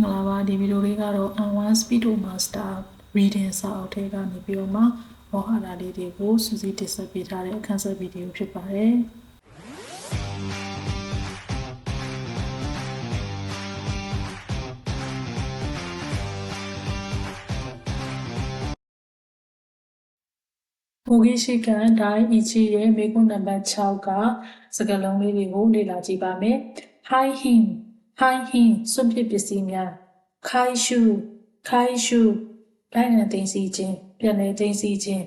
င်္ဂလာပါဒီဗီဒီယိုလေးကတော့ N1 Speedo Master Reading စာအုပ်ထဲကနေပြီးတော့မှဝါဟာရလေးတွေကိုစူးစီးတင်ဆက်ပေးထားတဲ့အခန်းဆက်ဗီဒီယိုဖြစ်ပါတယ်။ဘူဂီရှိကန်ဒိုင်းအီချီရဲ့မေကွန်းနံပါတ်6ကစကားလုံးလေးတွေကိုလေ့လာကြည့်ပါမယ်။ Hi him Hi him စွန့်ပစ်ပစ္စည်းများ Kai shu Kai shu လိုက်နံသိသိချင်းပြန်လည်သိသိချင်း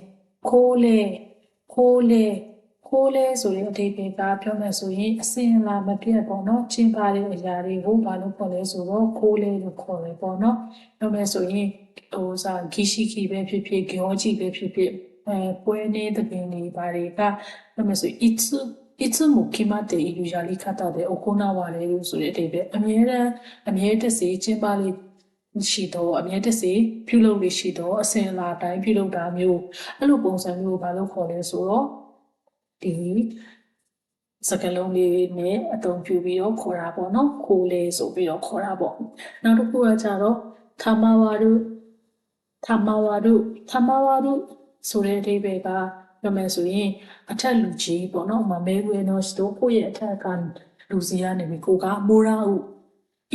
ခိုးလေခိုးလေခိုးလေဆိုတဲ့အဓိပ္ပာယ်ကပြောမယ်ဆိုရင်အစင်လာမပြတ်ပေါ့နော်ချင်းပါတဲ့အရာတွေကိုဘာလို့ခေါ်လဲဆိုတော့ခိုးလေလို့ခေါ်တယ်ပေါ့နော်ပြောမယ်ဆိုရင်ဟိုစာဂီရှိခီပဲဖြစ်ဖြစ်ဂေါကြီးပဲဖြစ်ဖြစ်အဲပွဲနေတဲ့ပင်တွေဘာတွေကပြောမယ်ဆိုရင်いついつも決まっているやり方で行われるဆိုတဲ့အဓိပ္ပာယ်အမြဲတမ်းအမြဲတစေချင်းပါလေးရှိတော့အမြဲတစေပြုလုပ်လို့ရှိတော့အစဉ်အလာတိုင်းပြုလုပ်တာမျိုးအဲ့လိုပုံစံမျိုးကိုဘာလို့ခေါ်လဲဆိုတော့ဒီစကလုံးလေးနဲ့အသုံးပြုပြီးတော့ခေါ်တာပေါ့နော်ခိုးလေးဆိုပြီးတော့ခေါ်တာပေါ့နောက်တစ်ခုကကြတော့သမာဝါရုသမာဝါရုသမာဝါရုဆိုတဲ့အဓိပ္ပာယ်က ပြောမယ်ဆိုရင်အထက်လူကြီးပေါ့နော်ဥမာမဲခွေနော်စတိုကိုယ့်ရဲ့အထက်ကလူစီကနေပြီးကိုကမိုရာဟု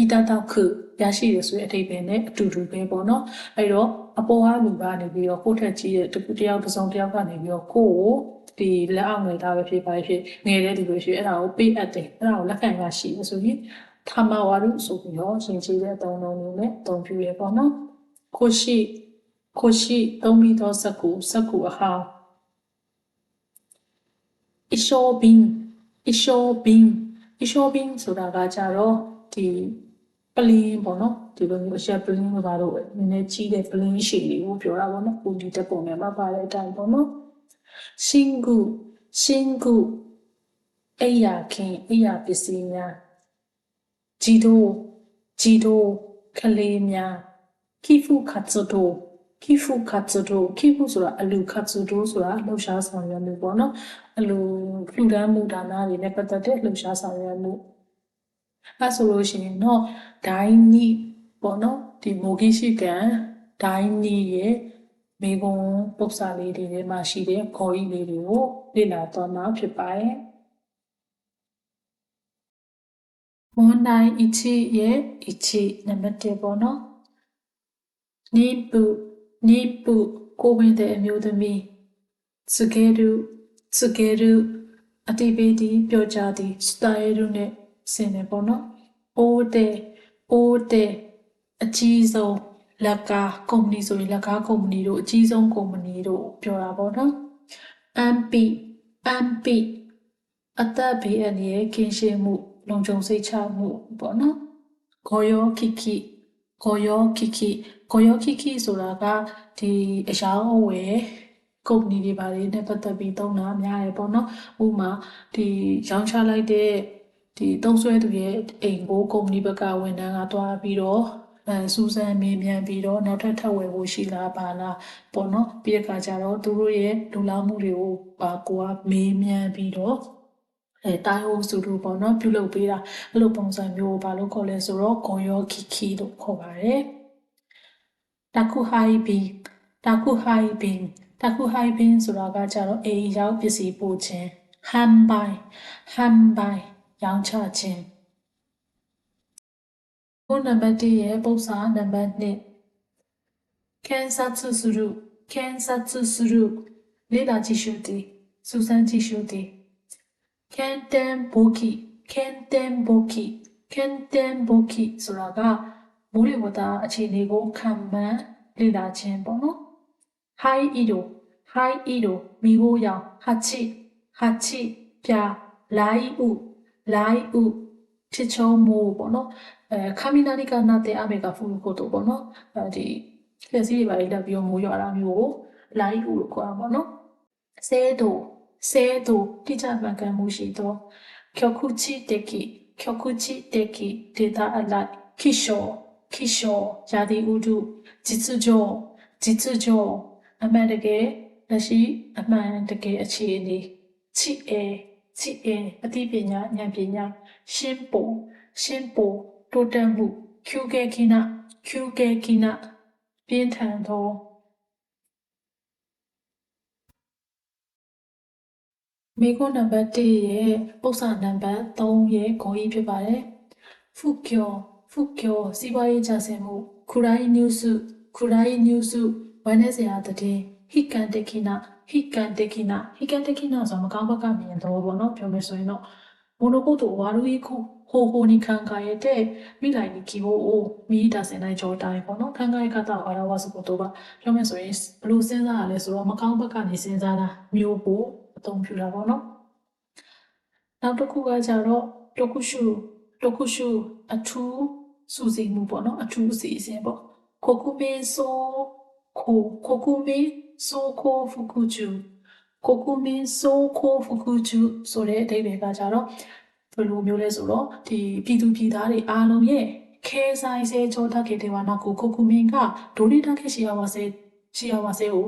ဣတတခုရရှိရဆိုတဲ့အထိပ္ပယ်နဲ့အတူတူပဲပေါ့နော်အဲ့တော့အပေါ်ကလူကနေပြီးတော့ကိုယ့်ထက်ကြီးတဲ့တခုတယောက်ပစုံတယောက်ကနေပြီးတော့ကိုယ့်ကိုဒီလက်အောင်ငွေသားပဲဖြစ်ပါဖြစ်ငယ်တဲ့ဒီလိုရှိအဲ့ဒါကိုပေးအပ်တယ်အဲ့ဒါကိုလက်ခံရရှိရဆိုပြီးသမဝါရုဆိုပြီးတော့ရှင်ကြီးတဲ့အတုံးလုံးမျိုးနဲ့အသုံးပြုရပေါ့နော်ကိုရှိကိုရှိသုံးပြီးတော့စကူစကူအဟောင်း အရှောဘင်းအရှောဘင်းအရှောဘင်းဆိုတာကကြတော့ဒီပလင်းပေါ့နော်ဒီလိုမျိုးအရှက်ပလင်းဆိုတာတော့နည်းနည်းကြီးတဲ့ပလင်းရှိလေးကိုပြောတာပေါ့နော်ကိုဒီတက်ပုံနဲ့မှာပါတဲ့အတိုင်းပေါ့နော်ရှင်ကုရှင်ကုအိယာခင်အိယာပစ္စည်းများဂျီတိုဂျီတိုကလေးများခိဖုခတ်ဇတို ခိဖုခတ်ဇတိုခိဖုဆိုတာအလူခတ်ဇတိုဆိုတာလှူရှားဆောင်ရွက်မှုပေါ့နော်အလူလှူဒန်းမှုဒါနတွေနဲ့ပတ်သက်တဲ့လှူရှားဆောင်ရွက်မှုအဲဆိုလို့ရှိရင်တော့ဒိုင်းနီပေါ့နော်ဒီမိုဂီရှိကန်ဒိုင်းနီရဲ့မိဘပု္ပ္ပစာလေးတွေထဲမှာရှိတဲ့ခေါ်ဤလေးတွေကိုလေ့လာသွားမှာဖြစ်ပါတယ်မွန်တိုင်းအချီရဲ့အချီနံပါတ်1ပေါ့နော်နိပု နိပုကိုဝင်တဲ့အမျိုးသမီးစကဲရုစကဲရုအတိပေတီပြောကြသည်စတိုင်ရုနဲ့ဆင်တယ်ပေါ့နော်အိုးတဲ့အိုးတဲ့အကြီးဆုံးလက်ကားကုမ္ပဏီဆိုရင်လက်ကားကုမ္ပဏီတို့အကြီးဆုံးကုမ္ပဏီတို့ပြောတာပေါ့နော် MP MP အသက်ဘေးအန္တရာယ်ကင်းရှင်းမှု လုံခြုံစိတ်ချမှုပေါ့နော်ဂောယောခိခိဂောယောခိခိ ဂောယောခိခိဆိုတာကဒီအယောင်အဝယ်ကုမ္ပဏီတွေပါလေနဲ့ပတ်သက်ပြီးသုံးတာများရပေါ့နော်ဥပမာဒီရောင်းချလိုက်တဲ့ဒီသုံးဆွဲသူရဲ့အိမ်ကိုကုမ္ပဏီဘက်ကဝန်ထမ်းကတွားပြီးတော့အဲစူးစမ်းမေးမြန်းပြီးတော့နောက်ထပ်ထပ်ဝယ်ဖို့ရှိလားပါလားပေါ့နော်ပြီးတဲ့အခါကျတော့သူတို့ရဲ့လူလာမှုတွေကိုပါကိုကမေးမြန်းပြီးတော့အဲတိုင်းဟိုစုတို့ပေါ့နော်ပြုလုပ်ပေးတာအဲ့လိုပုံစံမျိုးကိုဘာလို့ခေါ်လဲဆိုတော့ဂွန်ယောခီခီလို့ခေါ်ပါတယ်တ ခုဟိုင်ဘီတခုဟိုင်ဘင်တခုဟိုင်ဘင်ဆိုတာကကြတော့အေးရောက်ပစ္စည်းပို့ခြင်းဟမ်ဘိုင်ဟမ်ဘိုင်ရောင်းချခြင်းခုနံပါတ်1ရဲ့ပုံစံနံပါတ်2ကန်ဆတ်ဆူရူကန်ဆတ်ဆူရူလေ့လာကြည့်ရှုသည်စူးစမ်းကြည့်ရှုသည်ကန်တန်ဘိုကီကန်တန်ဘိုကီကန်တန်ဘိုကီဆိုတာက မိုးလေဝသအခြေအနေကိုခံမှန်းလေ့လာခြင်းပေါ့နော် high ido high ido မိဖို့ရောင်ဟာချိဟာချိပြလိုင်းဥလိုင်းဥချစ်ချုံမိုးပေါ့နော်အဲခမီနာနီကနာတဲ့အမေကဖူလူကိုတော့ပေါ့နော်အဲဒီလက်စီးတွေပါလေးတက်ပြီးမိုးရွာတာမျိုးကိုလိုင်းဥလို့ခေါ်တာပေါ့နော်ဆဲဒိုဆဲဒိုတိကျမှန်ကန်မှုရှိသောကျောခုချီတက်ကီကျောခုချီတက်ကီဒေတာအလိုက်ခိရှော ခိရှောရာသီဥတုဂျစ်စုကြောဂျစ်စုကြောအမှန်တကယ်လက်ရှိအမှန်တကယ်အခြေအနေချစ်အဲချစ်အဲအသိပညာဉာဏ်ပညာရှင်းပုံရှင်းပုံတိုးတက်မှုကျူကဲကိနာကျူကဲကိနာပြင်းထန်သောမေကွန်နံပါတ်1ရဲ့ပု္ပ္ပစာနံပါတ်3ရဲ့ဂုဏ်ကြီးဖြစ်ပါတယ်ဖုကျော် 不教、စီး人社も、暗いニュース暗いニュース、バ၊ネရိုင်နျူးစု၊ခရိုင်နျူးစုဝိုင်းနေစရာတည်悪い方法に考えて、未来に希望を見出せない状態、この考え方を表す言葉、表面そう。ブルーセンザーです。まンんカかにセンサーだ。妙、トンピュラボの。なんとこがじゃろ、特集、特集、あー、 စူးစိမှုပေါ့နော်အထူးအစီအစဉ်ပေါ့ကိုကုမေဆိုကိုကိုကုမေဆိုကိုဖူကူချူကိုကုမေဆိုကိုဖူကူချူဆိုတဲ့အဓိပ္ပာယ်ကကြတော့ဘယ်လိုမျိုးလဲဆိုတော့ဒီပြည်သူပြည်သားတွေအားလုံးရဲ့ခဲဆိုင်စေကြောတကေတေဝနာကိုကိုကုမင်ကဒိုနီတာခေရှိယဝဆေရှိယဝဆေကို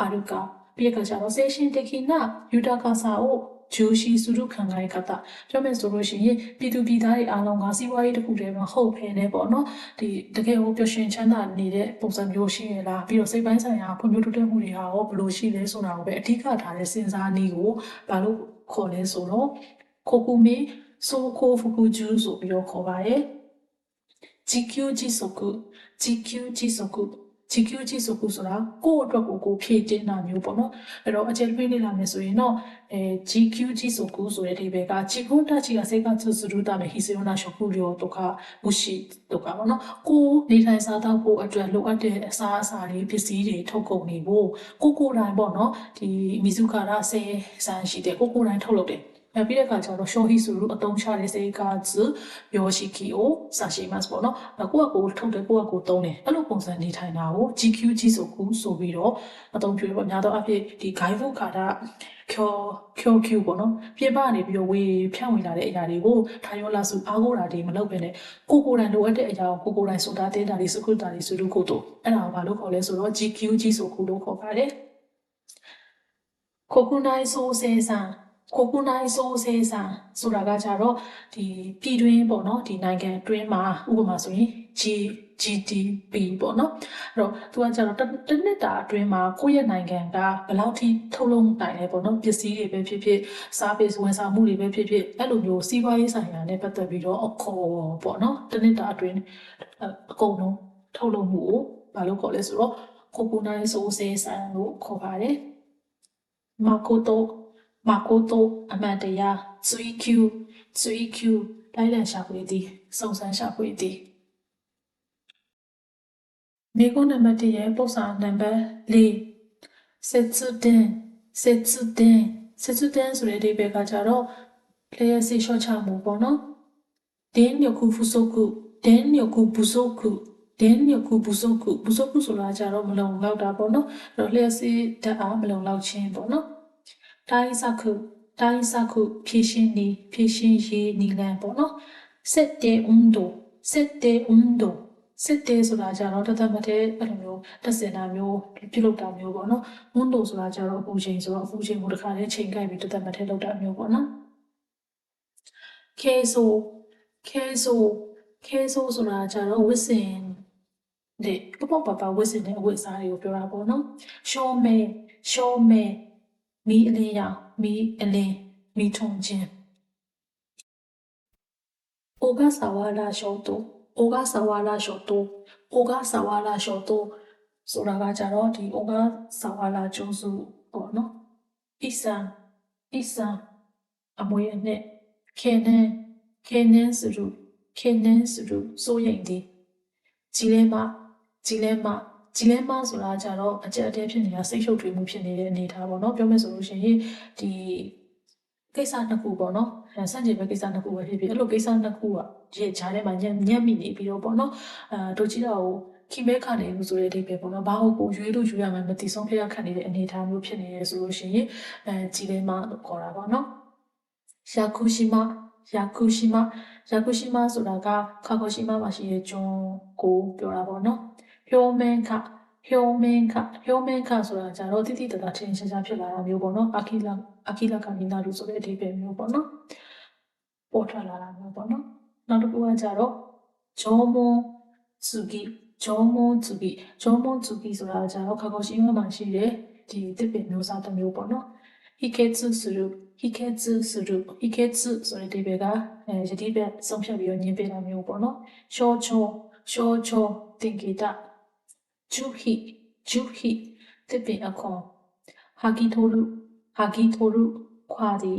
အာရုကပြည့်ကကြတော့စေရှင်တခိနာယူတာကာစာကို ဂျိုးရှိစုရုခံရတဲ့ခါတာပြောမယ်ဆိုလို့ရှိရင်ပြည်သူပြည်သားတွေအားလုံးကစီးပွားရေးတစ်ခုတည်းမှာဟုတ်ဖယ်နေပေါ့နော်ဒီတကယ်ကိုပျော်ရွှင်ချမ်းသာနေတဲ့ပုံစံမျိုးရှိရလားပြီးတော့စိတ်ပိုင်းဆိုင်ရာဖွံ့ဖြိုးတိုးတက်မှုတွေဟာရောဘယ်လိုရှိလဲဆိုတာကိုပဲအဓိကထားတဲ့စဉ်းစားနည်းကိုဘာလို့ခေါ်လဲဆိုတော့ခိုကူမီဆိုခိုဖူကူဂျူးဆိုပြီးတော့ခေါ်ပါတယ် GQ ကြီးစုကု GQ ကြီးစုကု ချီကျူးချီဆိုခုဆိုတာကိုယ့်အတွက်ကိုကိုဖြည့်တင်းတာမျိုးပေါ့နော်အဲ့တော့အကျယ်တွေးနေလာမယ်ဆိုရင်တော့အဲ GQ ချီဆိုခုဆိုတဲ့အဓိပ္ပာယ်ကချီကုတချီကစေကချူစရူတာမယ်ဟိစေယနာရှခုရောတို့ကမှုရှိတို့ကပေါ့နော်ကိုနေထိုင်စားသောက်ဖို့အတွက်လိုအပ်တဲ့အစားအစာတွေပစ္စည်းတွေထုတ်ကုန်နေဖို့ကိုကိုယ်တိုင်ပေါ့နော်ဒီမိစုခါရဆယ်ဆန်ရှိတယ်ကိုကိုယ်တိုင်ထုတ်လုပ်တယ် အဲပြီးတဲ့အခါကျတော့ရှော်ဟီဆိုလို့အတုံးချတဲ့စေကာဇယောရှိကီကိုစာရှိမတ်ပေါ့နော်အဲကိုကကိုထုတ်တယ်ကိုကကိုသုံးတယ်အဲ့လိုပုံစံနေထိုင်တာကို GQ ကြီးဆိုကူဆိုပြီးတော့အတုံးပြပေါ့များတော့အဖြစ်ဒီ guide book ခါတာကျော်ကျော် Q ပေါ့နော်ပြင်ပနေပြီးတော့ဝေဖြန့်ဝင်လာတဲ့အရာတွေကိုထိုင်ရောလာစုအားကိုးတာတွေမလုပ်ဘဲနဲ့ကိုကိုယ်တိုင်လိုအပ်တဲ့အရာကိုကိုကိုယ်တိုင်ဆိုတာတင်းတာတွေစကုတာတွေစုလို့ကိုတော့အဲ့ဒါကိုဘာလို့ခေါ်လဲဆိုတော့ GQ ကြီးဆိုကူလို့ခေါ်ပါတယ်ကိုကုနိုင်ဆိုစေဆန် ကိုကုနိုင်ဆိုစေဆန်ဆိုတာကကြတော့ဒီပြည်တွင်းပေါ့နော်ဒီနိုင်ငံတွင်းမှာဥပမာဆိုရင် G GDP ပေါ့နော်အဲ့တော့သူကကြတော့တစ်နှစ်တာအတွင်းမှာကိုယ့်ရဲ့နိုင်ငံကဘယ်လောက်ထိထုတ်လုပ်နိုင်လဲပေါ့နော်ပစ္စည်းတွေပဲဖြစ်ဖြစ် service ဝန်ဆောင်မှုတွေပဲဖြစ်ဖြစ်အဲ့လိုမျိုးစီးပွားရေးဆိုင်ရာနဲ့ပတ်သက်ပြီးတော့အခေါ်ပေါ့နော်တစ်နှစ်တာအတွင်းအကုန်လုံးထုတ်လုပ်မှုကိုဘာလို့ခေါ်လဲဆိုတော့ကိုကုနိုင်ဆိုစေဆန်လို့ခေါ်ပါတယ်မာကိုတို မာကိုတိုအမှန်တရား 3Q 3Q တိုင်းလည်ရှာဖွေသည်စုံစမ်းရှာဖွေသည်မိကုနံပါတ်1ရဲ့ပုံစံနံပါတ်4စစ်စုတင်စစ်စုတင်စစ်စုတင်ဆိုတဲ့အဓိပ္ပာယ်ကကြတော့လျှက်စီရှော့ချမှုပေါ့နော်တင်းညခုဖုဆုခုတင်းညခုဘူးဆုခုတင်းညခုဘူးဆုခုဘူးဆုခုဆိုတာကြတော့မလုံလောက်တာပေါ့နော်အဲ့တော့လျှက်စီဓာတ်အားမလုံလောက်ခြင်းပေါ့နော် တိုင်းစခုတိုင်းစခုဖြည့်ရှင်းနေဖြည့်ရှင်းရေးနီလန်ပေါ့နော်စစ်တေအွန်းဒိုစစ်တေအွန်းဒိုစစ်တေးဆိုတာကြတော့တသက်မတည်းအဲ့လိုမျိုးတက်စင်တာမျိုးပြုလုပ်တာမျိုးပေါ့နော်။မွန်းတိုဆိုတာကြတော့အပူချိန်ဆိုတော့အပူချိန်ကိုတစ်ခါတည်းချိန်ကိုက်ပြီးတသက်မတည်းလုပ်တာမျိုးပေါ့နော်။ခဲဆိုခဲဆိုခဲဆိုဆိုတာကြတော့ဝစ်စင်ဒီပပပပဝစ်စင်တဲ့အဝတ်အစားတွေကိုပြောတာပေါ့နော်။ရှောမဲရှောမဲ မီအလင်းရောင်မီအလင်းမီထုံချင်း။အိုဂါဆာဝါလာရှောတိုအိုဂါဆာဝါလာရှောတိုအိုဂါဆာဝါလာရှောတိုဆိုတာကကြတော့ဒီအိုဂါဆာဝါလာကျိုးစုပေါ့နော်အီဆန်အီဆန်အမွေအနှစ်ခေနန်ခေနန်စရုခေနန်စရုစိုးရိမ်သည်ကြည်လဲမကြည်လဲမ ကြည်လဲမဆိုတာကြတော့အကြက်အတဲဖြစ်နေတာစိတ်ရှုပ်ထွေးမှုဖြစ်နေတဲ့အနေအထားပေါ့နော်ပြောမယ်ဆိုလို့ရှိရင်ဒီကိစ္စနှစ်ခုပေါ့နော်အဲစန့်ကျင်ဘက်ကိစ္စနှစ်ခုပဲဖြစ်ဖြစ်အဲ့လိုကိစ္စနှစ်ခုကဒီဂျားထဲမှာညံ့ညံ့မိနေပြီးတော့ပေါ့နော်အဲတို့ကြည့်တော့ခိမဲခနေလို့ဆိုတဲ့အဓိပ္ပာယ်ပေါ့နော်ဘာဟုတ်ကိုရွေးလို့ရွေးရမှမသိဆုံးဖျက်ခတ်နေတဲ့အနေအထားမျိုးဖြစ်နေရဲဆိုလို့ရှိရင်အဲကြည်လေးမလို့ခေါ်တာပေါ့နော်ယာကုရှိမယာကုရှိမယာကုရှိမဆိုတာကခါကိုရှိမမှာရှိတဲ့ကျွန်းကိုပြောတာပေါ့နော် ဟျိုမင်းခဟျိုမင်းခဟျိုမင်းခဆိုတာကြတော့တိတိတသားထင်ရှားရှားဖြစ်လာတာမျိုးပေါ့နော်အာခိလာအာခိလာကမီနာလူဆိုတဲ့အဓိပ္ပာယ်မျိုးပေါ့နော်ပေါ်ထွက်လာတာမျိုးပေါ့နော်နောက်တစ်ခုကကြတော့ဂျောမွန် zugi ဂျောမွန်ဇူဂီဂျောမွန်ဇူဂီဆိုတာကျတော့ခါကောရှိမမှာရှိတယ်ဒီတစ်ပင်မျိုးစားတစ်မျိုးပေါ့နော် hiketsu suru hiketsu suru hiketsu ဆိုတဲ့ဒီဘက်ကအဲယတိဘက်ဆုံးဖြတ်ပြီးတော့ညင်ပေးတာမျိုးပေါ့နော်ရှောချောရှောချောတင်ကေတ ဂျူဟီဂျူဟီတစ်ပင်အခွန်ဟာဂီထိုရုဟာဂီထိုရုခွာဒီ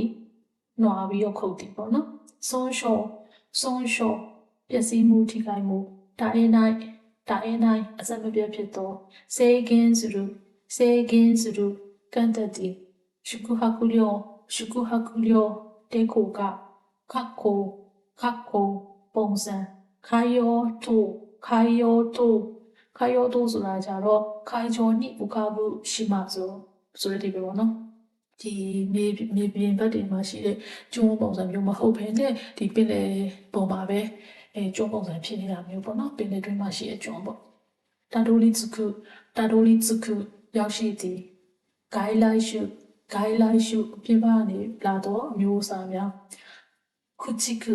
နွားပြီးတော့ခုတ်တီပေါ့နော်ဆုံးရှောဆုံးရှောပျက်စီးမှုထိခိုက်မှုတာအင်းနိုင်တာအင်းနိုင်အစမပြတ်ဖြစ်သောစေကင်းစရုစေကင်းစရုကန်တတိရှုကုဟာကုလျောရှုကုဟာကုလျောတေခိုကခတ်ကိုခတ်ကိုပုံစံခိုင်ယောတိုခိုင်ယောတို ခိုင်ယောတိုဆိုတာကြတော့ခိုင်ချောနိဥခဘူးရှိမှဆိုဆိုတဲ့ဒီပဲပေါ့နော်ဒီမြေမြေပြင်ဘက်တွေမှာရှိတဲ့ကျွန်းပုံစံမျိုးမဟုတ်ဘဲနဲ့ဒီပင်လယ်ပုံမှာပဲအဲကျွန်းပုံစံဖြစ်နေတာမျိုးပေါ့နော်ပင်လယ်တွင်းမှာရှိတဲ့ကျွန်းပေါ့တာတိုလီဇခုတာတိုလီဇခုရောက်ရှိသည် guideline ရှု guideline ရှုအပြင်ပါနေလာတော့အမျိုးအစားများခုချီခု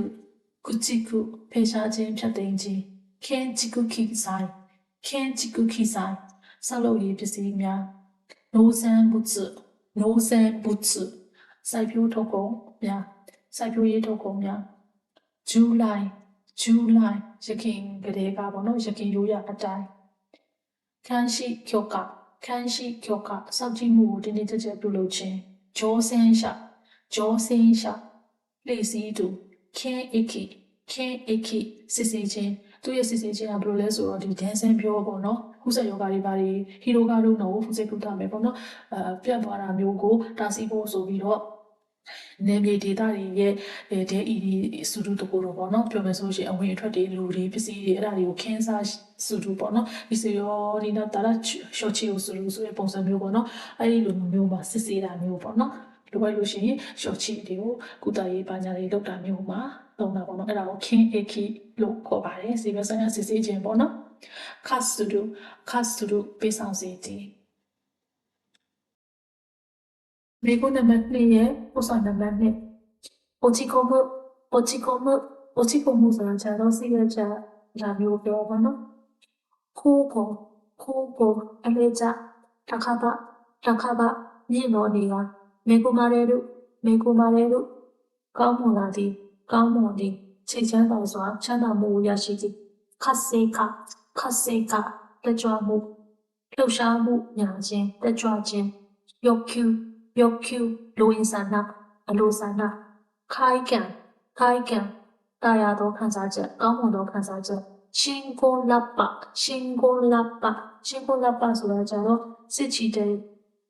ခုချီခုဖေရှားခြင်းဖြတ်သိမ်းခြင်းခင်ချီခုခိဆိုင် ခင်ချီကူခီဆိုင်ဆောက်လုပ်ရေးပစ္စည်းများနိုဆန်ဘုတ်စ်နိုဆန်ဘုတ်စ်စိုက်ပျိုးထုတ်ကုန်များစိုက်ပျိုးရေးထုတ်ကုန်များဇူလိုင်ဇူလိုင်ရခင်ကလေးကပေါ့နော်ရခင်ရိုးရအတိုင်းခန်းရှိကျော်ကခန်းရှိကျော်ကအစောက်ကြီးမှုကိုတင်းတင်းကြပ်ကြပ်ပြုလုပ်ခြင်းဂျောဆင်းရှာဂျောဆင်းရှာလေစီတူခင်းအိခိခင်းအိခိစစ်စစ်ချင်း သူ့ရဲ့စစ်စစ်ချင်းကဘယ်လိုလဲဆိုတော့ဒီဒန်ဆန်ပြောပေါ့နော်ခုဆက်ယောဂါတွေဘာတွေဟီရိုဂါတို့တော့ဖူစိတ်ကုသမယ်ပေါ့နော်အဲပြတ်သွားတာမျိုးကိုတာစီဖို့ဆိုပြီးတော့နေမြေဒေတာတွေရဲ့အဲဒဲအီဒီစုတူတကူတော့ပေါ့နော်ပြောမယ်ဆိုရှင်အဝင်အထွက်တွေလူတွေပစ္စည်းတွေအဲ့ဒါတွေကိုခင်းစားစုတူပေါ့နော်ဒီစီရောဒီနာတာလာရှော့ချီကိုစုလူဆိုတဲ့ပုံစံမျိုးပေါ့နော်အဲ့ဒီလိုမျိုးမှာစစ်ဆေးတာမျိုးပေါ့နော်လိုပဲလို့ရှိရင်ရှော့ချီတွေကိုကုသရေးပါညာတွေလောက်တာမျိုးမှာ သုံးတာပေါ့နော်အဲ့ဒါကိုခင်းအခီလို့ခေါ်ပါတယ်စီဘဆိုင်ရာစစ်ဆေးခြင်းပေါ့နော်ခတ်စုတူခတ်စုတူပေးဆောင်စေခြင်းမေကုနံပါတ်2ရဲ့ပို့ဆောင်နံပါတ်2ပိုချီကိုမှုပိုချီကိုမှုပိုချီကိုမှုဆိုတာခြားတော့စီရချာလာမျိုးပြောပါနော်ခိုးကိုခိုးကိုအလေးချတစ်ခါပါတစ်ခါပါမြင့်တော်နေကမေကုမာရဲတို့မေကုမာရဲတို့ကောင်းမွန်လာသည် ကောင်းမွန်သည်ချစ်ချမ်းသာစွာချမ်းသာမှုကိုရရှိသည်ခတ်စေခခတ်စေခတက်ကြွမှုလှုပ်ရှားမှုညာခြင်းတက်ကြွခြင်းယုတ်ကျူယုတ်ကျူလိုအင်ဆန္ဒအလိုဆန္ဒခိုင်ကန်ခိုင်ကန်တာယာသောခံစားချက်ကောင်းမွန်သောခံစားချက်ရှင်ကိုလပ်ပရှင်ကိုလပ်ပရှင်ကိုလပ်ပဆိုတာကြတော့စစ်ချီတဲ့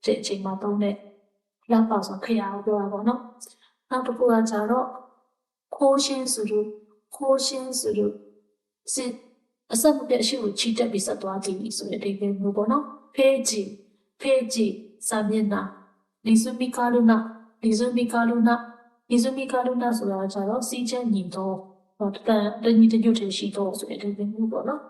တဲ့အချိန်မှာသုံးတဲ့လပ်ပဆိုခရအောင်ပြောတာပေါ့နော်နောက်တစ်ခုကကြတော့ ခိုးရှင်းစုလို့ခိုးရှင်းစုလို့စစ်အစမပြတ်ရှိကိုချီတက်ပြီးဆက်သွားကြည့်ဆိုတဲ့အဓိပ္ပာယ်မျိုးပေါ့နော်ဖေးကြည့်ဖေးကြည့်စာမျက်နှာလီဇူမီကာလူနာလီဇူမီကာလူနာလီဇူမီကာလူနာဆိုတာကြတော့စီးချက်ညီတော့ဟောတန်တညီတညွတ်တရှိတော့ဆိုတဲ့အဓိပ္ပာယ်မျိုးပေါ့နော်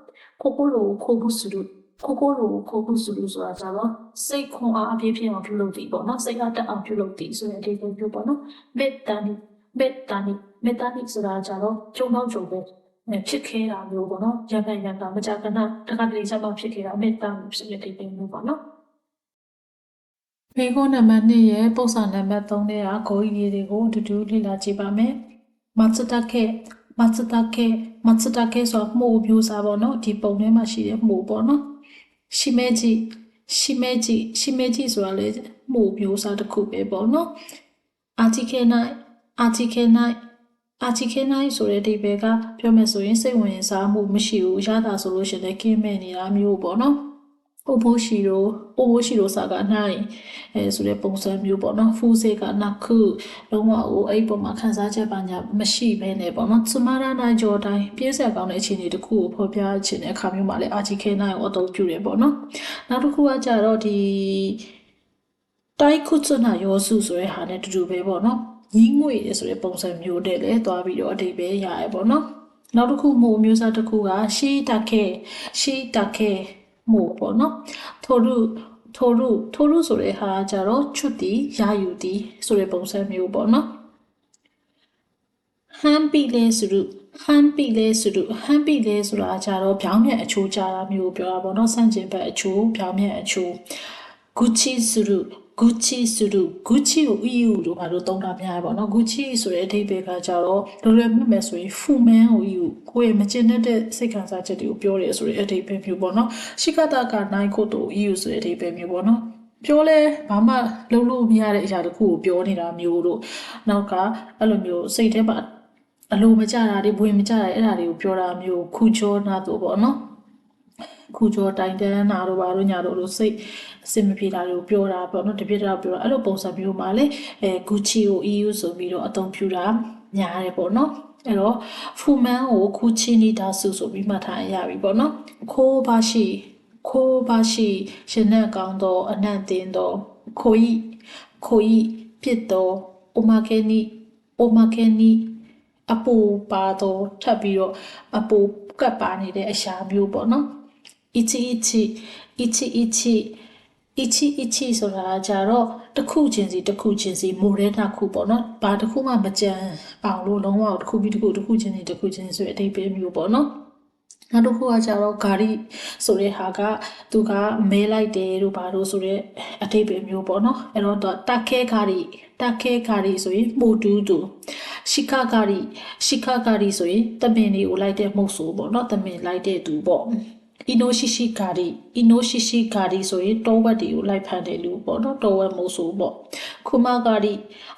ခိုကိုလိုခိုဘူးစုလို့ခိုကိုလိုခိုဘူးစုလို့ဆိုတာကြတော့စိတ်ခွန်အားအပြည့်ဖြစ်အောင်ပြုလုပ်သည်ပေါ့နော်စိတ်အားတက်အောင်ပြုလုပ်သည်ဆိုတဲ့အဓိပ္ပာယ်မျိုးပေါ့နော်မေတ္တာနိမေတ္တာနိ မေတ္တာနိဆိုတာကြတော့ကျုံတော့ကျုံပဲနဲ့ဖြစ်ခဲတာမျိုးပေါ့နော်ရံပြန်ရံတာမကြခဏတခါတလေချက်မှဖြစ်ခဲတာမေတ္တာဖြစ်တဲ့ဒီပင်မျိုးပေါ့နော်မေခွန်းနံပါတ်2ရဲ့ပုံစံနံပါတ်3တဲ့ကဂိုးကြီးတွေကိုအတူတူလေ့လာကြည့်ပါမယ်မတ်စတကေမတ်စတကေမတ်စတကေဆိုမှုမျိုးစားပေါ့နော်ဒီပုံထဲမှာရှိတဲ့မှုပေါ့နော်ရှိမဲကြီးရှိမဲကြီးရှိမဲကြီးဆိုတာလေမှုမျိုးစားတစ်ခုပဲပေါ့နော် article 9 article 9 article 9ဆိုတဲ့ဒီဘက်ကပြောမယ်ဆိုရင်စိတ်ဝင်စားမှုမရှိဘူးရတာဆိုလို့ရှိရင်လည်းကင်းမဲ့နေတာမျိုးပေါ့နော်။အိုဘိုရှိရိုအိုဘိုရှိရိုစာကနိုင်အဲဆိုတဲ့ပုံစံမျိုးပေါ့နော်။ဖူးစေကနခုလုံးဝဟိုအဲ့ပုံမှာခန်းစားချက်ပါညာမရှိဘဲနဲ့ပေါ့နော်။စမာရနာကြောတိုင်းပြည့်စက်ကောင်းတဲ့အခြေအနေတစ်ခုကိုဖော်ပြခြင်းတဲ့အခါမျိုးမှာလည်း article 9ကိုအသုံးပြုတယ်ပေါ့နော်။နောက်တစ်ခုကကြတော့ဒီတိုက်ခုချနာယောစုဆိုတဲ့ဟာနဲ့တူတူပဲပေါ့နော်။ ညီငွေရဆိုတဲ့ပုံစံမျိုးတဲ့လေသွားပြီးတော့အတိတ်ပဲရရပေါ့နော်နောက်တစ်ခုမို့မျိုးစားတစ်ခုကရှီတခဲရှီတခဲမို့ပေါ့နော်ထိုရုထိုရုထိုရုဆိုတဲ့ဟာကြတော့ချွတ်တီယာယူတီဆိုတဲ့ပုံစံမျိုးပေါ့နော်ဟမ်ပီလဲဆိုရုဟဟန်ပီလဲဆိုတော့ဟန်ပီလဲဆိုတာကြတော့ဖြောင်းမြက်အချိုးကြတာမျိုးပြောတာပေါ့နော်ဆန့်ကျင်ဘက်အချိုးဖြောင်းမြက်အချိုး Gucci ဆိုတော့ Gucci ဆိုတော့ Gucci ကို EU လို့ဘာလို့သုံးတာများပေါ့နော် Gucci ဆိုတဲ့အဓိပ္ပာယ်ကကြတော့လိုလွယ်မြတ်မယ်ဆိုရင် full man ကို EU ကိုယ့်ရဲ့မကျင်တတ်တဲ့စိတ်ခံစားချက်တွေကိုပြောတယ်ဆိုတဲ့အဓိပ္ပာယ်မျိုးပေါ့နော်ရှိကတာကနိုင်ကိုတို့ EU ဆိုတဲ့အဓိပ္ပာယ်မျိုးပေါ့နော်ပြောလဲဘာမှလုံးလို့မရတဲ့အရာတစ်ခုကိုပြောနေတာမျိုးတို့နောက်ကအဲ့လိုမျိုးစိတ်ထဲမှာအလိုမကြတာတွေဘဝင်မကြတာတွေအဲ့ဒါတွေကိုပြောတာမျိုးခုချောနာတို့ပေါ့နော် ခုချောတိုင်တန်းနာတို့ဘာတို့ညာတို့လို့စိတ်အစင်မပြေတာတွေကိုပြောတာပေါ့နော်တပြည့်တော့ပြောတာအဲ့လိုပုံစံမျိုးမှာလေအဲ Gucci ကို EU ဆိုပြီးတော့အသုံးပြုတာများတယ်ပေါ့နော်အဲ့တော့ဖူမန်ကိုခုချီနေတာစုဆိုပြီးမှတ်ထားရပြီပေါ့နော်ခိုးပါရှိခိုးပါရှိရှင်နဲ့ကောင်းသောအနံ့တင်သောခိုဤခိုဤပြစ်သောအိုမာကဲနီအိုမာကဲနီအပူပါသောထပ်ပြီးတော့အပူကပ်ပါနေတဲ့အရှာမျိုးပေါ့နော် အီချီအီချီအီချီအီချီအီချီအီချီဆိုတာကြတော့တစ်ခုချင်းစီတစ်ခုချင်းစီမိုရဲတာခုပေါ့နော်ဘာတစ်ခုမှမကြံအောင်လို့လုံးဝတစ်ခုပြီးတစ်ခုတစ်ခုချင်းစီတစ်ခုချင်းစီဆိုတဲ့အဓိပ္ပာယ်မျိုးပေါ့နော်နောက်တစ်ခုကကြတော့ဂါရီဆိုတဲ့ဟာကသူကမဲလိုက်တယ်တို့ဘာလို့ဆိုတဲ့အထိပ္ပယ်မျိုးပေါ့နော်အဲ့တော့တက်ခဲဂါရီတက်ခဲဂါရီဆိုရင်မှုတူးတူရှီကာဂါရီရှီကာဂါရီဆိုရင်တမင်တွေကိုလိုက်တဲ့မှုတ်ဆိုပေါ့နော်တမင်လိုက်တဲ့သူပေါ့ အီနိုရှိရှိဂါရီအီနိုရှိရှိဂါရီဆိုရင်တောဝက်တွေကိုလိုက်ဖန်တဲ့လူပေါ့နော်တောဝက်မို့ဆိုပေါ့ခုမဂါရီ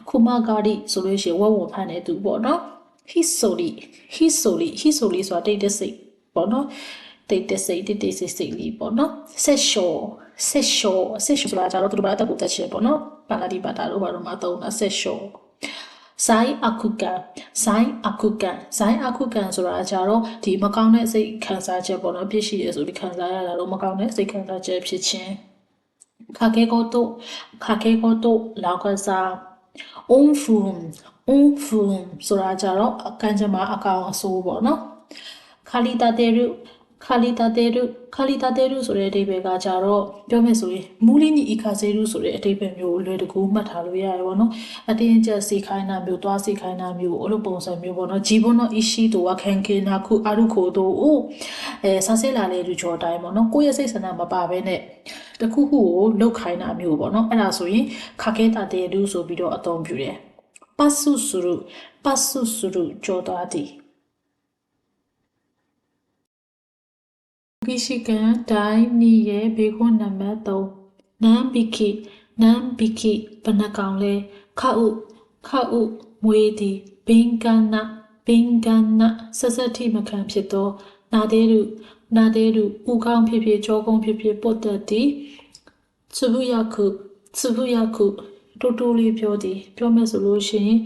ခုမဂါရီဆိုလို့ရှိရင်ဝက်ဝဖန်တဲ့သူပေါ့နော် history history history ဆိုတာတိတ်တဆိတ်ပေါ့နော်တိတ်တဆိတ်တိတ်တိတ်ဆိတ်ဆိတ်လေးပေါ့နော် set show set show set show ဆိုတာကြတော့သူတို့ဘာတက်ဖို့တက်ချင်ပေါ့နော်ပါလာဒီပါတာတို့ဘာလို့မသုံးတာ set show ဆိုင်အခုကန်ဆိုင်အခုကန်ဆိုင်အခုကန်ဆိုတာကြတော့ဒီမကောင်းတဲ့စိတ်ခံစားချက်ပေါ့နော်ပြည့်ရှိရဆိုဒီခံစားရတာတော့မကောင်းတဲ့စိတ်ခံစားချက်ဖြစ်ခြင်းခါခဲကိုတော့ခါခဲကိုတော့လောက်ကစား on fum on fum ဆိုတာကြတော့အကန့်ချမှာအကောင်အဆိုးပေါ့နော်ခါလီတာတေရု ခါလီတာတေရုခါလီတာတေရုဆိုတဲ့အဓိပ္ပာယ်ကကြတော့ပြောမယ်ဆိုရင်မူလီနီအီခါဇေရုဆိုတဲ့အဓိပ္ပာယ်မျိုးကိုလွယ်တကူမှတ်ထားလို့ရတယ်ပေါ့နော်အတင်းကျပ်စီခိုင်းတာမျိုးသွားစီခိုင်းတာမျိုးအဲ့လိုပုံစံမျိုးပေါ့နော်ဂျီဘွန်နော်အီရှိတိုဝခံကေနာခုအာရုခိုတိုအိုအဲဆာဆဲလာလေလူချော်တိုင်းပေါ့နော်ကိုယ့်ရဲ့စိတ်ဆန္ဒမပါဘဲနဲ့တခုခုကိုလုတ်ခိုင်းတာမျိုးပေါ့နော်အဲ့ဒါဆိုရင်ခါခဲတာတေရုဆိုပြီးတော့အသုံးပြုတယ်ပတ်စုစုရုပတ်စုစုရုကြောသွားသည် ကိရှိကန်ဒိုင်းနီရဲ့ဘေခွန်းနံပါတ်3နမ်ဘီခိနမ်ဘီခိဘဏကောင်လဲခအုခအုမွေဒီဘင်ကနဘင်ကနဆက်ဆက်ထိမခံဖြစ်သောနာသေးရုနာသေးရုဥကောင်းဖြစ်ဖြစ်ကြောကုန်းဖြစ်ဖြစ်ပုတ်တက်သည်သဘုယခုသဘုယခုတူတူလေးပြောသည်ပြောမယ်ဆိုလို့ရှိရင်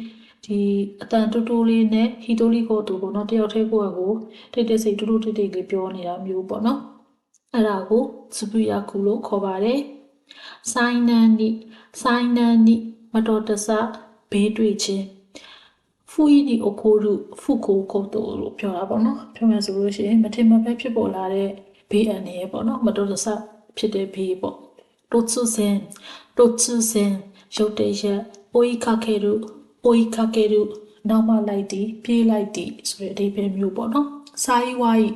ဒီအတန်တူတူလေးနဲ့ဟီတိုလီကိုတူပေါ့နော်တယောက်တည်းကိုယ့်ကိုတိတ်တိတ်စိတ်တူတူတိတ်တိတ်လေးပြောနေတာမျိုးပေါ့နော်အဲ့ဒါကိုသဘုယခုလို့ခေါ်ပါတယ်ဆိုင်နန်နိဆိုင်နန်နိမတော်တဆဘေးတွေ့ခြင်းဖူဤဒီအခိုးရုဖုကိုကိုတိုလို့ပြောတာပေါ့နော်ပြောမယ်ဆိုလို့ရှိရင်မထင်မှတ်ပဲဖြစ်ပေါ်လာတဲ့ဘေးအန္တရာယ်ပေါ့နော်မတော်တဆဖြစ်တဲ့ဘေးပေါ့တိုツစင်တိုツစင်ရုတ်တရက်အိုဤခခဲရု အိုဤခခဲရုနောက်မှလိုက်သည်ပြေးလိုက်သည်ဆိုတဲ့အဓိပ္ပာယ်မျိုးပေါ့နော်စာယီဝါယီ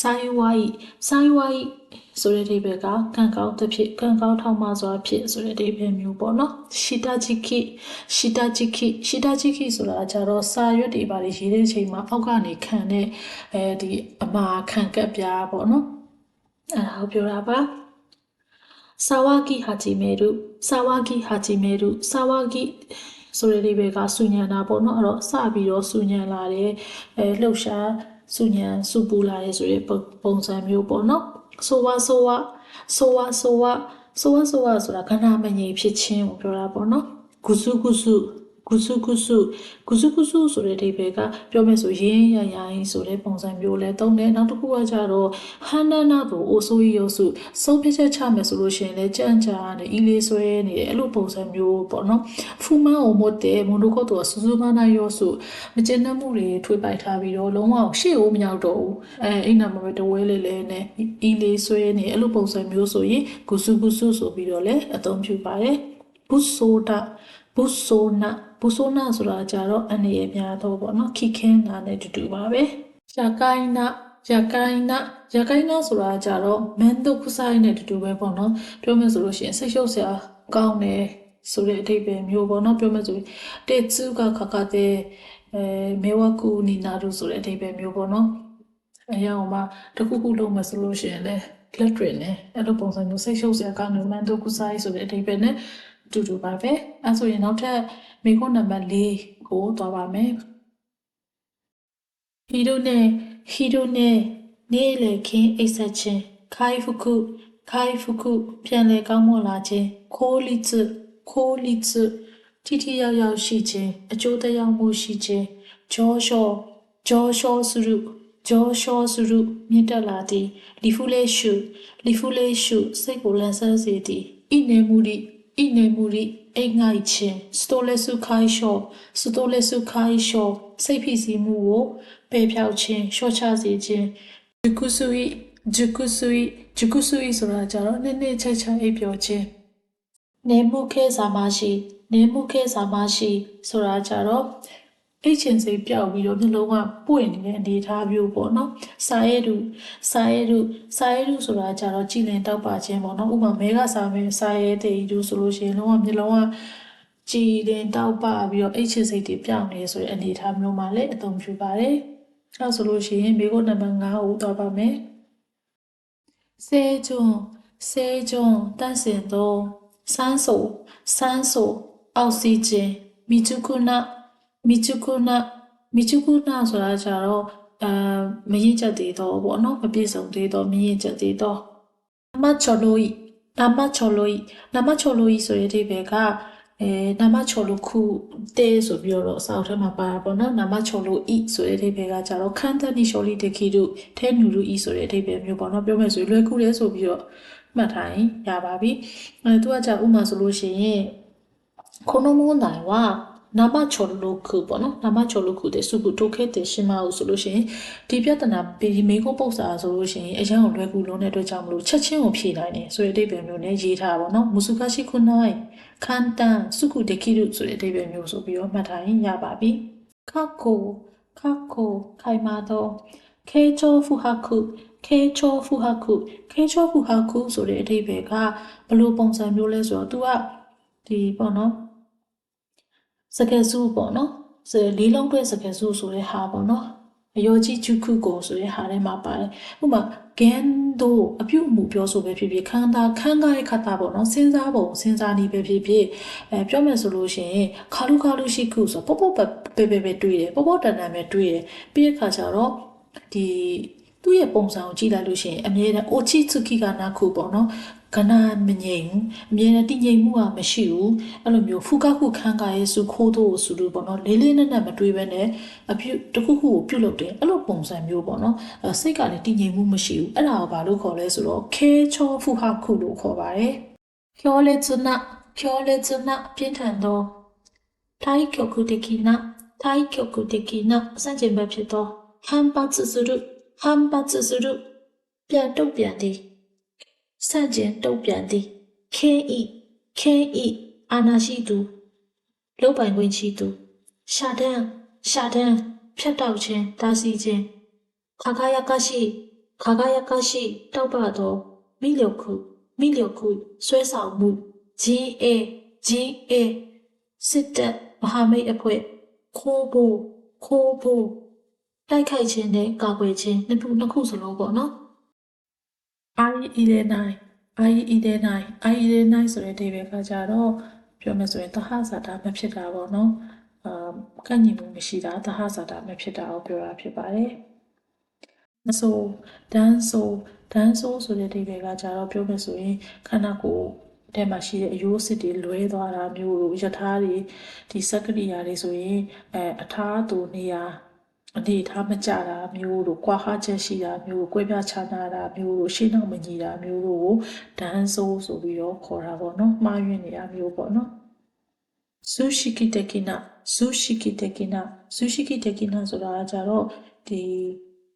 စာယီဝါယီစာယီဝါယီဆိုတဲ့အဓိပ္ပာယ်ကကံကောင်းတစ်ဖြစ်ကံကောင်းထောက်မှစွာဖြစ်ဆိုတဲ့အဓိပ္ပာယ်မျိုးပေါ့နော်ရှီတာဂျီခိရှီတာဂျီခိရှီတာဂျီခိဆိုတာကြတော့စာရွက်တွေပါလေရေးတဲ့အချိန်မှာအောက်ကနေခံတဲ့အဲဒီအမာခံကပ်ပြားပေါ့နော်အဲ့ဒါကိုပြောတာပါဆာဝါဂီဟာဂျီမေရုဆာဝါဂီဟာဂျီမေရုဆာဝါဂီ ဆိုတဲ့ဒီဘက်ကဆူညံတာပေါ့နော်အဲ့တော့စပြီးတော့ဆူညံလာတယ်အဲလှုပ်ရှားဆူညံဆူပူလာတယ်ဆိုတဲ့ပုံစံမျိုးပေါ့နော်ဆိုဝါဆိုဝါဆိုဝါဆိုဝါဆိုဝါဆိုဝါဆိုတာခဏမငြိမ်ဖြစ်ခြင်းကိုပြောတာပေါ့နော်ဂုစုဂုစု ဂုစုဂုစုဂုစုဂုစုဆိုတဲ့ဒီဘက်ကပြောမယ်ဆိုရင်းရရိုင်းဆိုတဲ့ပုံစံမျိုးလဲသုံးတယ်နောက်တစ်ခုကကြတော့ဟန်နနာကိုအိုဆိုရီယောစုဆုံးဖြတ်ချက်ချမယ်ဆိုလို့ရှိရင်လဲကြံ့ကြာနေအီလေးဆွဲနေတယ်အဲ့လိုပုံစံမျိုးပေါ့နော်ဖူမန်ကိုမတ်တယ်မွန်ဒိုကော့တော့စူဇူမနာယောစုမကျဉ်းနှမှုတွေထွေးပိုက်ထားပြီးတော့လုံးဝရှေ့ကိုမရောက်တော့ဘူးအဲအိမ်နာမှာပဲတဝဲလေးလေးနဲ့အီလေးဆွဲနေအဲ့လိုပုံစံမျိုးဆိုရင်ဂုစုဂုစုဆိုပြီးတော့လဲအသုံးပြုပါတယ်ဘုဆိုဒဘုဆိုနာ ဘူဆိုနာဆိုတာကြတော့အန္တရာယ်များတော့ပေါ့နော်ခိခင်းတာနဲ့တူတူပါပဲရကိုင်းနာရကိုင်းနာရကိုင်းနာဆိုတာကြတော့မန်တုခုဆိုင်နဲ့တူတူပဲပေါ့နော်ပြောမယ်ဆိုလို့ရှိရင်ဆိတ်ရှုပ်စရာကောင်းတယ်ဆိုတဲ့အဓိပ္ပာယ်မျိုးပေါ့နော်ပြောမယ်ဆိုရင်တေစုကခခတဲ့အဲမေဝကူနီနာတို့ဆိုတဲ့အဓိပ္ပာယ်မျိုးပေါ့နော်အရာကတခုခုလုံးမယ်ဆိုလို့ရှိရင်လည်းလက်တွေနဲ့အဲ့လိုပုံစံမျိုးဆိတ်ရှုပ်စရာကောင်းတယ်မန်တုခုဆိုင်ဆိုတဲ့အဓိပ္ပာယ်နဲ့တူတူပါပဲအဲဆိုရင်နောက်ထပ် မိခွန်းနံပါတ်၄ကိုသွားပါမယ်ဟီရိုနဲ့ဟီရိုနဲ့နေလေခင်းအိတ်ဆက်ခြင်းခိုင်ဖုခုခိုင်ဖုခုပြန်လေကောင်းမွန်လာခြင်းခိုးလိချခိုးလိချထိထိရောက်ရောက်ရှိခြင်းအကျိုးသက်မှုရှိခြင်းဂျောရှောဂျောရှောစုရုဂျောရှောစုရုမြင့်တက်လာသည်လီဖူလေးရှုလီဖူလေးရှုစိတ်ကိုလန်းဆန်းစေသည်ဣနေမှုရိဣ နေမှုရိအိမ်ငိုက်ခြင်းစတိုလက်စုခိုင်းရှော့စတိုလက်စုခိုင်းရှော့စိတ်ဖိစီးမှုကိုပယ်ဖြောက်ခြင်းရှော့ချစေခြင်းဂျုကုဆူဣဂျုကုဆူဣဂျုကုဆူဣဆိုတာကြတော့နည်းနည်းချိတ်ချိတ်အိပ်ပျော်ခြင်းနေမှု ခဲစာမရှိနေမှုခဲစာမရှိဆိုတာကြတော့အိတ်ချင်စိတ်ပြောက်ပြီးတော့မျိုးလုံးကပွင့်နေတဲ့အနေအထားမျိုးပေါ့နော်စာရဲတုစာရဲတုစာရဲတုဆိုတာကြတော့ကြည်လင်တောက်ပါခြင်းပေါ့နော်ဥပမာမဲကစာမဲစာရဲတဲ့ဤတို့ဆိုလို့ရှိရင်လုံးဝမျိုးလုံးကကြည်လင်တောက်ပပြီးတော့အိတ်ချင်စိတ်တွေပြောင်းနေဆိုတဲ့အနေအထားမျိုးမှာလည်းအသုံးပြုပါတယ်အဲဆိုလို့ရှိရင်မိကိုနံပါတ်5ကိုသွားပါမယ်စေကျွန်းစေကျွန်းတန့်စင်သောစမ်းဆိုစမ်းဆိုအောက်ဆီဂျင်မီချူကုနာ မီချူကူနာမီချူကူနာဆိုတာကြတော့အာမရင်ချက်သေးတော့ပေါ့နော်မပြည့်စုံသေးတော့မရင်ချက်သေးတော့နမချော်လို့ဤနမချော်လို့ဤနမချော်လို့ဤဆိုတဲ့အဓိပ္ပာယ်ကအဲနမချော်လို့ခုတဲဆိုပြီးတော့အစာအုပ်ထဲမှာပါတာပေါ့နော်နမချော်လို့ဤဆိုတဲ့အဓိပ္ပာယ်ကကြတော့ခန္ဓာနိရှော်လိတခိတုထဲနူလူဤဆိုတဲ့အဓိပ္ပာယ်မျိုးပေါ့နော်ပြောမယ်ဆိုလွယ်ကူတယ်ဆိုပြီးတော့မှတ်ထားရင်ရပါပြီအဲသူကကြဥမာဆိုလို့ရှိရင်ခုံလုံးမွန်တိုင်းက နာမချော်လို့ခုပေါ့နော်နာမချော်လို့ခုတဲ့စုခုတိုခဲတဲ့ရှင်းမအောင်ဆိုလို့ရှိရင်ဒီပြဿနာဒီမေကုတ်ပု္ပ္ပစာဆိုလို့ရှိရင်အရန်ကိုလွယ်ကူလုံးတဲ့အတွက်ကြောင့်မလို့ချက်ချင်းကိုဖြေနိုင်တယ်ဆိုတဲ့အဓိပ္ပာယ်မျိုးနဲ့ရေးထားပါတော့မုစုကရှိခုနိုင်ခန်တန်စုခုတခိရုဆိုတဲ့အဓိပ္ပာယ်မျိုးဆိုပြီးတော့မှတ်ထားရင်ရပါပြီခခိုခခိုခိုင်မာတော့ခေချောဖူဟာခုခေချောဖူဟာခုခေချောဖူဟာခုဆိုတဲ့အဓိပ္ပာယ်ကဘယ်လိုပုံစံမျိုးလဲဆိုတော့ तू ကဒီပေါ့နော် စကယ်စုပေါ့နော်စလေးလုံးတွဲစကယ်စုဆိုတဲ့ဟာပေါ့နော်အယောကြီးဂျုခုကိုဆိုတဲ့ဟာထဲမှာပါတယ်ဥပမာဂန်ဒိုအပြုတ်အမူပြောဆိုပဲဖြစ်ဖြစ်ခန္ဓာခန်းကားရဲ့ခတ်တာပေါ့နော်စဉ်းစားပုံစဉ်းစားနည်းပဲဖြစ်ဖြစ်အဲပြောမယ်ဆိုလို့ရှိရင်ခါလူခါလူရှိခုဆိုပေါ့ပေါ့ပဲပဲပဲတွေးတယ်ပေါ့ပေါ့တန်တန်ပဲတွေးတယ်ပြီးရခါကျတော့ဒီသူ့ရဲ့ပုံစံကိုကြည့်လိုက်လို့ရှိရင်အမြဲတမ်းအိုချီ tsukki ကနာခုပေါ့နော် ကနာမငြိမ်အမြဲတမ်းတည်ငြိမ်မှုကမရှိဘူးအဲ့လိုမျိုးဖူကခုခံကာရဲ့စုခိုးတို့စုတို့ပေါ့နော်လေးလေးနက်နက်မတွေးဘဲနဲ့အပြုတခုခုကိုပြုတ်လုပ်တယ်အဲ့လိုပုံစံမျိုးပေါ့နော်စိတ်ကလည်းတည်ငြိမ်မှုမရှိဘူးအဲ့ဒါကိုဘာလို့ခေါ်လဲဆိုတော့ခဲချောဖူကခုလို့ခေါ်ပါတယ်ကျော်လေချနာကျော်လေချနာပြင်းထန်သောထိုင်းကျော်ကုတကိနာထိုင်းကျော်ကုတကိနာအစကျင်ဘက်ဖြစ်သောဟမ်ပတ်စုစုဟမ်ပတ်စုစုပြန်တုတ်ပြန်သည် ဆန့်ကျင်တုတ်ပြန်သည်ခင်းဤခင်းဤအာနာရှိသူလုတ်ပိုင်ခွင့်ရှိသူရှာတန်းရှာတန်းဖြတ်တောက်ခြင်းတားဆီးခြင်းခါခါယကရှိခါခါယကရှိတောက်ပသောမိလျော်ခုမိလျော်ခုဆွဲဆောင်မှုဂျင်းအေဂျင်းအေစစ်တပ်မဟာမိတ်အဖွဲ့ခိုးဖို့ခိုးဖို့တိုက်ခိုက်ခြင်းနဲ့ကာကွယ်ခြင်းနှစ်ခုနှစ်ခုစလုံးပေါ့နော် IE9 IE9 IE9 ဆိုတဲ့ table ကကြတော့ပြောမယ်ဆိုရင်သဟဇာတာမဖြစ်တာပေါ့နော်အာကန့်ညီမှုမရှိတာသဟဇာတာမဖြစ်တာကိုပြောတာဖြစ်ပါတယ်မဆိုဒန်းဆိုဒန်းဆိုဆိုတဲ့ table ကကြတော့ပြောမယ်ဆိုရင်ခန္ဓာကိုယ်ထဲမှာရှိတဲ့အယိုးစစ်တွေလွဲသွားတာမျိုးတို့ယထာတွေဒီစက္ကရိယာတွေဆိုရင်အဲအထားတူနေရာ အနေထားမကြတာမျိုးတို့ကွာဟချက်ရှိတာမျိုးကိုကွဲပြားခြားနာတာမျိုးတို့ရှင်းတော့မညီတာမျိုးတို့ကိုဒန်းဆိုးဆိုပြီးတော့ခေါ်တာပေါ့နော်မှားယွင်းနေတာမျိုးပေါ့နော်ဆူရှိကီတက်ကီနာဆူရှိကီတက်ကီနာဆူရှိကီတက်ကီနာဆိုတာကကြတော့ဒီ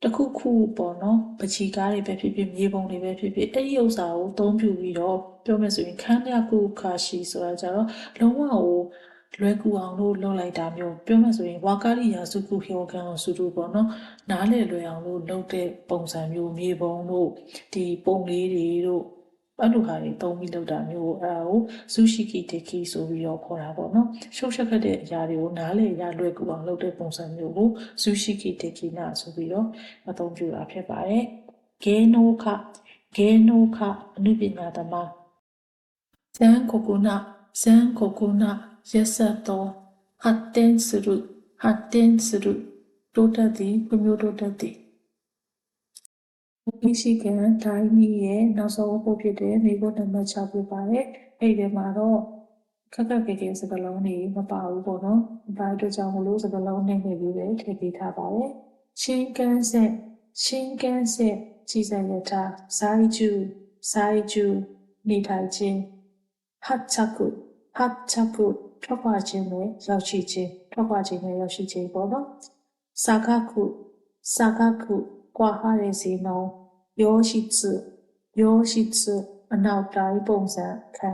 တခုခုပေါ့နော်ပချီကားတွေပဲဖြစ်ဖြစ်မြေပုံတွေပဲဖြစ်ဖြစ်အဲ့ဒီဥစ္စာကိုအသုံးပြုပြီးတော့ပြောမယ်ဆိုရင်ခန်းရကုခါရှိဆိုတာကြတော့လုံးဝဟို လွယ်ကူအောင်လို့လုပ်လိုက်တာမျိုးပြောမှဆိုရင်ဝါကာရီယာစုကုဟောကန်စုတို့ပေါ့နော်နားလေလွယ်အောင်လို့လုပ်တဲ့ပုံစံမျိုးမြေပုံတို့ဒီပုံလေးတွေတို့အဲ့လိုဟာတွေတုံးပြီးလုပ်တာမျိုးကိုအဲ့ဒါကိုဇူရှိကီတေကီဆိုပြီးတော့ခေါ်တာပေါ့နော်ရှုပ်ရှက်ခက်တဲ့အရာတွေကိုနားလေရလွယ်ကူအောင်လုပ်တဲ့ပုံစံမျိုးကိုဇူရှိကီတေကီနာဆိုပြီးတော့အသုံးပြုတာဖြစ်ပါတယ်ဂေနိုခဂေနိုခအနုပညာသမားဇန်ကိုကိုနာဇန်ကိုကိုနာ ရက်ဆက်သောဟတ်တင်စရုဟတ်တင်စရုတိုးတက်သည်ပြမျိုးတိုးတက်သည်မိရှိကန်ဒိုင်းမီရဲ့နောက်ဆုံးဖို့ဖြစ်တဲ့မိဖို့နံပါတ်6ဖြစ်ပါတယ်အဲ့ဒီမှာတော့ခက်ခက်ခဲခဲစကားလုံးတွေမပါဘူးပေါ့နော်ဒါအတွက်ကြောင့်မလို့စကားလုံးနဲ့နေပြီးပဲထည့်ပေးထားပါတယ်ချင်းကန်ဆက်ချင်းကန်ဆက်ကြီးစံရထားဇိုင်းကျူဇိုင်းကျူနေထိုင်ခြင်းဟတ်ချကုဟတ်ချကု ထွက်ခွာခြင်းနဲ့ရောက်ရှိခြင်းထွက်ခွာခြင်းနဲ့ရောက်ရှိခြင်းပေါ့နော်စာကကုစာကကုကွာဟာတဲ့ဇီနောယောရှိချယောရှိချအနောက်တိုင်းပုံစံခံ